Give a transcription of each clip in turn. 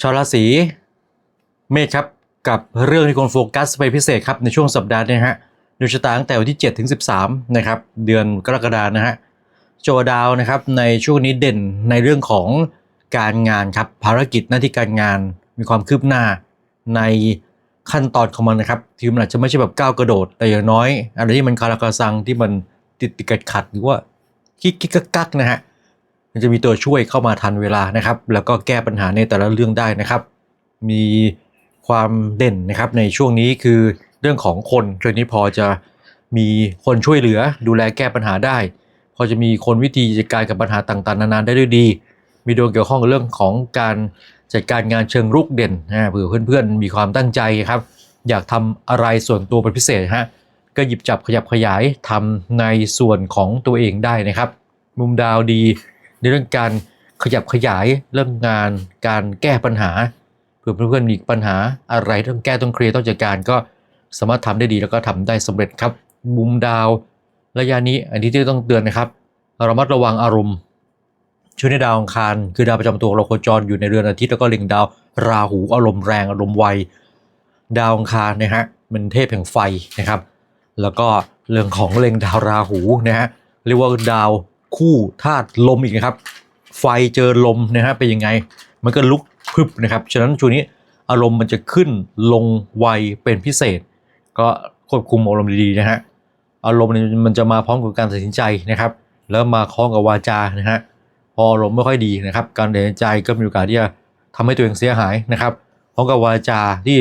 ชาวราศีเมษครับกับเรื่องที่คนโฟกัสไปพิเศษครับในช่วงสัปดาห์นี้ฮะดวงชะตาตั้งแต่วันที่7ถึง13นะครับเดือนกรกฎานะฮะโจดาวนะครับในช่วงนี้เด่นในเรื่องของการงานครับภารกิจหน้าที่การงานมีความคืบหน้าในขั้นตอนของมันนะครับที่มันอาจจะไม่ใช่แบบก้าวกระโดด แต่อย่างน้อยอะไรที่มันคาราคาซังที่มันติดติดขัดขัดหรือว่าคิกคิกกักกักนะฮะ มันจะมีตัวช่วยเข้ามาทันเวลานะครับ แล้วก็แก้ปัญหาในแต่ละเรื่องได้นะครับ มีความเด่นนะครับในช่วงนี้คือเรื่องของคนช่วงนี้พอจะมีคนช่วยเหลือดูแลแก้ปัญหาได้ พอจะมีคนวิธีจัดการกับปัญหาต่างๆ นานาได้ด้วยดี มีดวงเกี่ยวข้องกับเรื่องของการจัดการงานเชิงรุกเด่นนะเผื่อเพื่อนๆ มีความตั้งใจครับ อยากทำอะไรส่วนตัวเป็นพิเศษฮะก็หยิบจับขยับขยายทำในส่วนของตัวเองได้นะครับ มุมดาวดี ในเรื่องการขยับขยายเรื่องงานการแก้ปัญหาเผื่อเพื่อนๆมีปัญหาอะไรต้องแก้ต้องเคลียร์ต้องจัดการก็สามารถทำได้ดีแล้วก็ทำได้สำเร็จครับมุมดาวระยะนี้อันนี้ที่ต้องเตือนนะครับระมัดระวังอารมณ์ช่วงนี้ดาวอังคาร คือดาวประจำตัวเราโคจรอยู่ในเรือนอาทิตย์แล้วก็เล็งดาวราหูอารมณ์แรงอารมณ์ไวดาวอังคารนะฮะเป็นเทพแห่งไฟนะครับ แล้วก็เรื่องของเล็งดาวราหูนะฮะเรียกว่าดาว คู่ธาตุลมอีกนะครับ ไฟเจอลมนะฮะเป็นยังไง มันก็ลุกพรึบนะครับ ฉะนั้นช่วงนี้อารมณ์มันจะขึ้นลงไวเป็นพิเศษ ก็ควบคุมอารมณ์ดีๆนะฮะอารมณ์เนี่ยมันจะมาพร้อมกับการตัดสินใจนะครับ แล้วมาคล้องกับวาจานะฮะพออารมณ์ไม่ค่อยดีนะครับ การตัดสินใจก็มีโอกาสที่จะทำให้ตัวเองเสียหายนะครับพร้อมกับวาจาที่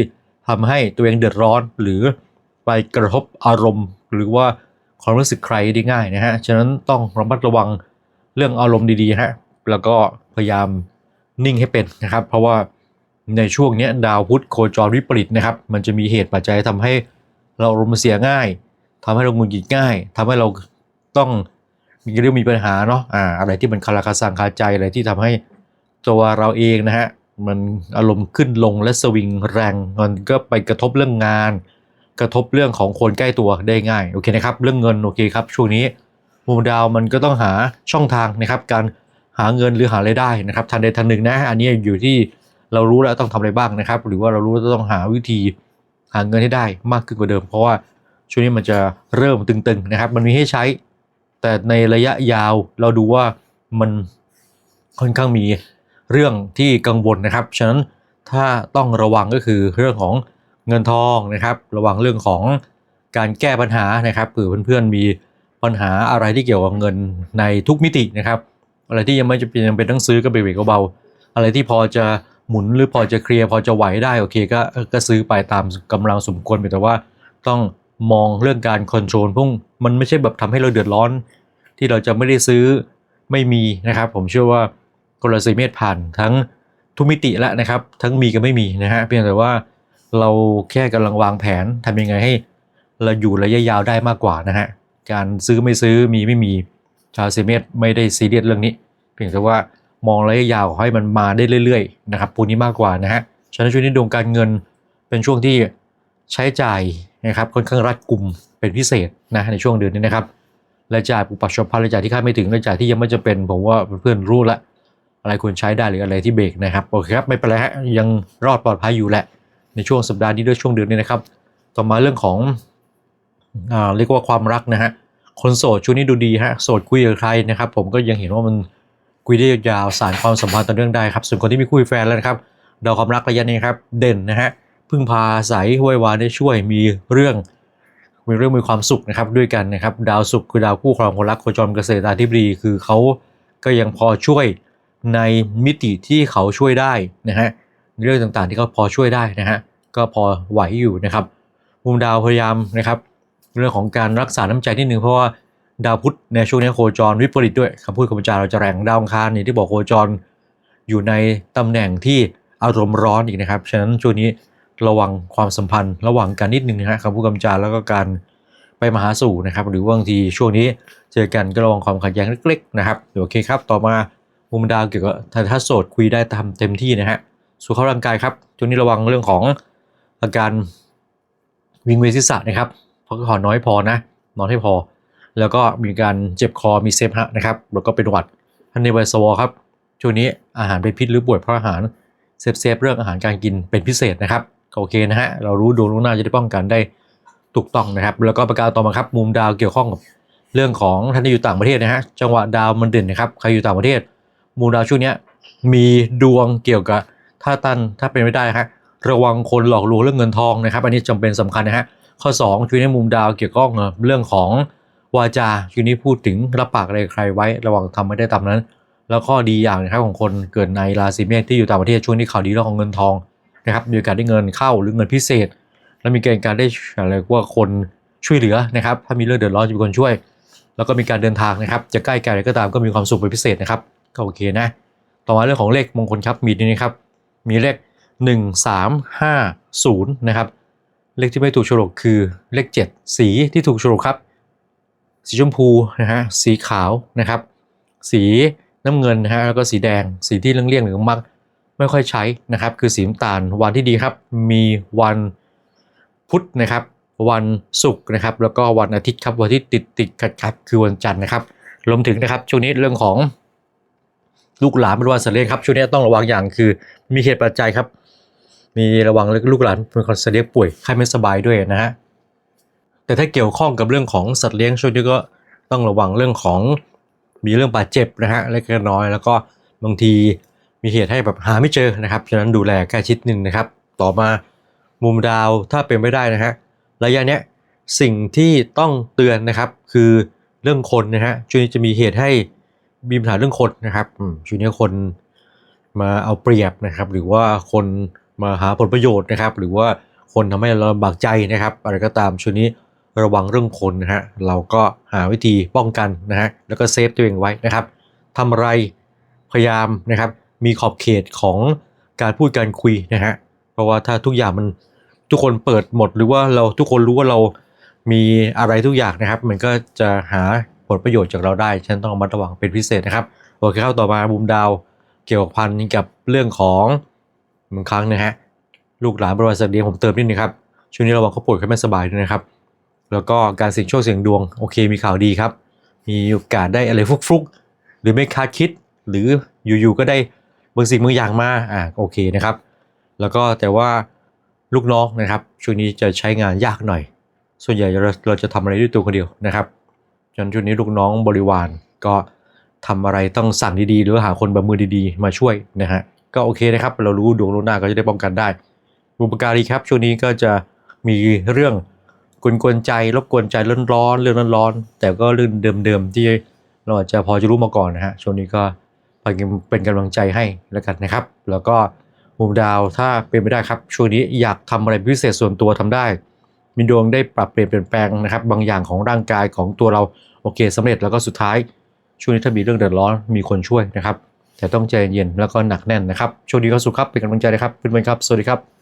ทำให้ตัวเองเดือดร้อนหรือไปกระทบอารมณ์ หรือว่า ความรู้สึกใครได้ง่ายนะฮะ ฉะนั้นต้องระมัดระวังเรื่องอารมณ์ดีๆฮะ แล้วก็พยายามนิ่งให้เป็นนะครับ เพราะว่าในช่วงนี้ดาวพุธโคจรวิปริตนะครับ มันจะมีเหตุปัจจัยทำให้เราอารมณ์เสียง่ายทำให้เราหงุดหงิดง่ายทำให้เราต้องมีเรื่องมีปัญหาเนาะ อ่า อะไรที่มันคาราคาซังคาใจอะไรที่ทำให้ตัวเราเองนะฮะ มันอารมณ์ขึ้นลงและสวิงแรง มันก็ไปกระทบเรื่องงาน กระทบเรื่องของคนใกล้ตัวได้ง่ายโอเคนะครับเรื่องเงินโอเคครับช่วงนี้มุมดาวมันก็ต้องหาช่องทางนะครับ การหาเงินหรือหารายได้นะครับทันใดทันหนึ่งนะอันนี้อยู่ที่เรารู้แล้วต้องทำอะไรบ้างนะครับ หรือว่าเรารู้ว่าต้องหาวิธีหาเงินให้ได้มากขึ้นกว่าเดิม เพราะว่าช่วงนี้มันจะเริ่มตึงๆนะครับ มันมีให้ใช้ แต่ในระยะยาวเราดูว่ามันค่อนข้างมีเรื่องที่กังวลนะครับ ฉะนั้นถ้าต้องระวังก็คือเรื่องของ เงินทองนะครับ ระวังเรื่องของการแก้ปัญหานะครับเผื่อเพื่อนๆมีปัญหาอะไรที่เกี่ยวกับเงินในทุกมิตินะครับ อะไรที่ยังไม่จะเป็นยังเป็นต้องซื้อก็เบรกเบาอะไรที่พอจะหมุนหรือพอจะเคลียร์พอจะไหวได้โอเคก็ก็ซื้อไปตามกำลังสมควรแต่ว่าต้องมองเรื่องการคอนโทรลพุ่งมันไม่ใช่แบบทำให้เราเดือดร้อน ที่เราจะไม่ได้ซื้อไม่มีนะครับ ผมเชื่อว่ากลสีเมษผ่านทั้งทุกมิติแล้วนะครับ ทั้งมีกับไม่มีนะฮะเพียงแต่ว่า เราแค่กำลังวางแผนทำยังไงให้ เราอยู่ระยะยาวได้มากกว่านะฮะ การซื้อไม่ซื้อมีไม่มีชาวเซเมษไม่ได้ซีเรียสเรื่องนี้ เพียงแต่ว่ามองระยะยาวให้มันมาได้เรื่อยๆนะครับพวกนี้มากกว่านะฮะฉะนั้นช่วงนี้ดวงการเงินเป็นช่วงที่ใช้จ่ายนะครับค่อนข้างรัดกุมเป็นพิเศษนะในช่วงเดือนนี้นะครับรายจ่ายปุบปัชพันรายจ่ายที่คาดไม่ถึงรายจ่ายที่ยังไม่จะเป็นผมว่าเพื่อนรู้ละอะไรควรใช้ได้หรืออะไรที่เบรกนะครับโอเคครับไม่เป็นไรฮะยังรอดปลอดภัยอยู่แหละ ในช่วงสัปดาห์นี้ด้วยช่วงเดือนนี้นะครับ ต่อมาเรื่องของอ่าเรียกว่าความรักนะฮะคนโสดช่วงนี้ดูดีฮะโสดคุยกับใครนะครับ ผมก็ยังเห็นว่ามันคุยได้ยาวสารความสัมพันธ์ต่อเนื่องได้ครับส่วนคนที่มีคู่แฟนแล้วนะครับดาวความรักระยะนี้ครับเด่นนะฮะพึ่งพาอาห้วยวานได้ช่วยมีเรื่องมีเรื่องมีความสุขนะครับด้วยกันนะครับดาวสุขคือดาวคู่ครองคนรักโคจรเกษตรอาธิบดีคือเขาก็ยังพอช่วยในมิติที่เขาช่วยได้นะฮะ เรื่องต่างๆ ที่เขาพอช่วยได้นะฮะก็พอไหวอยู่นะครับมุมดาวพยายามนะครับเรื่องของการรักษาน้ำใจนิดนึงเพราะว่าดาวพุธในช่วงนี้โคจรวิปริตด้วยคำพูดคำจาเราจะแรงดาวอังคารเนี่ยที่บอกโคจรอยู่ในตำแหน่งที่อารมณ์ร้อนอีกนะครับ ฉะนั้นช่วงนี้ระวังความสัมพันธ์ ระหว่างกันนิดนึงนะฮะคำพูดคำจาแล้วก็การไปมาหาสู่นะครับ หรือบางทีช่วงนี้เจอกันก็ระวังความขัดแย้งเล็ก ๆ นะครับโอเคครับ ต่อมามุมดาวเกี่ยวกับถ้าถ้าโสดคุยได้ทำเต็มที่นะฮะ สุขภาพร่างกายครับช่วงนี้ระวังเรื่องของอาการวิงเวียนศีรษะนะครับพักผ่อนน้อยพอนะนอนให้พอ แล้วก็มีการเจ็บคอมีเซฟฮะนะครับแล้วก็เป็นหวัดท่านในไวสวครับช่วงนี้อาหารเป็นพิษหรือป่วยเพราะอาหารเซฟเซฟเรื่องอาหารการกินเป็นพิเศษนะครับก็โอเคนะฮะเรารู้ดวงล่วงหน้าจะได้ป้องกันได้ถูกต้องนะครับ แล้วก็ประการต่อมาครับมุมดาวเกี่ยวข้องกับเรื่องของท่านที่อยู่ต่างประเทศนะฮะจังหวะดาวมันเด่นนะครับใครอยู่ต่างประเทศมุมดาวช่วงนี้มีดวงเกี่ยวกับ ถ้าตันถ้าเป็นไม่ได้ฮะระวังคนหลอกลวงเรื่องเงินทองนะครับ อันนี้จำเป็นสำคัญนะฮะข้อ2ช่วงนี้มุมดาวเกี่ยวข้องกับเรื่องของวาจาช่วงนี้พูดถึงรับปากอะไรใครไว้ ระวังทำไม่ได้ตามนั้น แล้วข้อดีอย่างนะครับของคนเกิดในราศีเมษที่อยู่ต่างประเทศช่วงนี้ข่าวดีเรื่องของเงินทองนะครับมีโอกาสได้เงินเข้าหรือเงินพิเศษ แล้วมีเกณฑ์การได้อะไรว่าคนช่วยเหลือนะครับ ถ้ามีเรื่องเดือดร้อนจะมีคนช่วย แล้วก็มีการเดินทางนะครับ จะใกล้ไกลก็ตามก็มีความสุขเป็นพิเศษนะครับก็โอเคนะ ต่อมาเรื่องของเลขมงคลครับมีนี่นะครับ มีเลข 1 3 5 0 นะครับ เลขที่ไม่ถูกโฉลกคือเลข 7 สีที่ถูกโฉลกครับ สีชมพูนะฮะสีขาวนะครับ สีน้ำเงินนะฮะแล้วก็สีแดงสีที่เลี่ยงๆหรือมักไม่ค่อยใช้นะครับ คือสีน้ำตาลวันที่ดีครับ มีวันพุธนะครับ วันศุกร์นะครับ แล้วก็วันอาทิตย์ครับวันที่ติดติดขัดขัดๆคือวันจันทร์นะครับรวมถึงนะครับช่วงนี้เรื่องของ ลูกหลานเป็นวันสัตว์เลี้ยงครับช่วงนี้ต้องระวังอย่างคือ มีเหตุปัจจัยครับ มีระวังลูกหลานเป็นคนสัตว์เลี้ยงป่วยไข้ไม่สบายด้วยนะฮะแต่ถ้าเกี่ยวข้องกับเรื่องของสัตว์เลี้ยงช่วงนี้ก็ต้องระวังเรื่องของมีเรื่องบาดเจ็บนะฮะเล็กน้อยแล้วก็บางทีมีเหตุให้แบบหาไม่เจอนะครับฉะนั้นดูแลใกล้ชิดหนึ่งนะครับ ต่อมามุมดาวถ้าเป็นไม่ได้นะฮะระยะเนี้ยสิ่งที่ต้องเตือนนะครับคือเรื่องคนนะฮะช่วงนี้จะมีเหตุให้ มีปัญหาเรื่องคนนะครับช่วงนี้คนมาเอาเปรียบนะครับ หรือว่าคนมาหาผลประโยชน์นะครับ หรือว่าคนทำให้เราลำบากใจนะครับ อะไรก็ตามช่วงนี้ระวังเรื่องคนนะฮะเราก็หาวิธีป้องกันนะฮะแล้วก็เซฟตัวเองไว้นะครับทำอะไรพยายามนะครับ มีขอบเขตของการพูดการคุยนะฮะเพราะว่าถ้าทุกอย่างมันทุกคนเปิดหมดหรือว่าเราทุกคนรู้ว่าเรามีอะไรทุกอย่างนะครับ มันก็จะหา ผลประโยชน์จากเราได้ฉันต้องระมัดระวังเป็นพิเศษนะครับโอเคเข้าต่อมามุมดาวเกี่ยวพันกับเรื่องของบางครั้งนะฮะลูกหลานบริวารสัตว์เลี้ยงผมเติมนิดนึงครับช่วงนี้ระวังเขาป่วยเขาไม่สบายด้วยนะครับ แล้วก็การเสี่ยงโชคเสี่ยงดวงโอเคมีข่าวดีครับ มีโอกาสได้อะไรฟุกๆ หรือไม่คาดคิด หรืออยู่ๆก็ได้บางสิ่งบางอย่างมาอ่าโอเคนะครับ แล้วก็แต่ว่าลูกน้องนะครับช่วงนี้จะใช้งานยากหน่อย ส่วนใหญ่เราเราจะทำอะไรด้วยตัวคนเดียวนะครับ ฉะนั้นช่วงนี้ลูกน้องบริวารก็ทำอะไรต้องสั่งดีๆ หรือหาคนแบบมือดีๆ มาช่วยนะฮะก็โอเคนะครับ เรารู้ดวงล่วงหน้าก็จะได้ป้องกันได้ บุปการีครับช่วงนี้ก็จะมีเรื่องกวนๆใจรบกวนใจร้อนๆเรื่องร้อนๆแต่ก็เรื่องเดิมๆที่เราอาจจะพอจะรู้มาก่อนนะฮะช่วงนี้ก็เป็นกำลังใจให้แล้วกันนะครับ แล้วก็มุมดาวถ้าเป็นไม่ได้ครับ ช่วงนี้อยากทำอะไรพิเศษส่วนตัวทำได้ มีดวงได้ปรับเปลี่ยนเปลี่ยนแปลงนะครับ บางอย่างของร่างกายของตัวเราโอเคสำเร็จแล้วก็สุดท้าย ช่วงนี้ถ้ามีเรื่องเดือดร้อนมีคนช่วยนะครับ แต่ต้องใจเย็นแล้วก็หนักแน่นนะครับโชคดีก็สุขครับเป็นกำลังใจนะครับเพื่อนๆครับสวัสดีครับ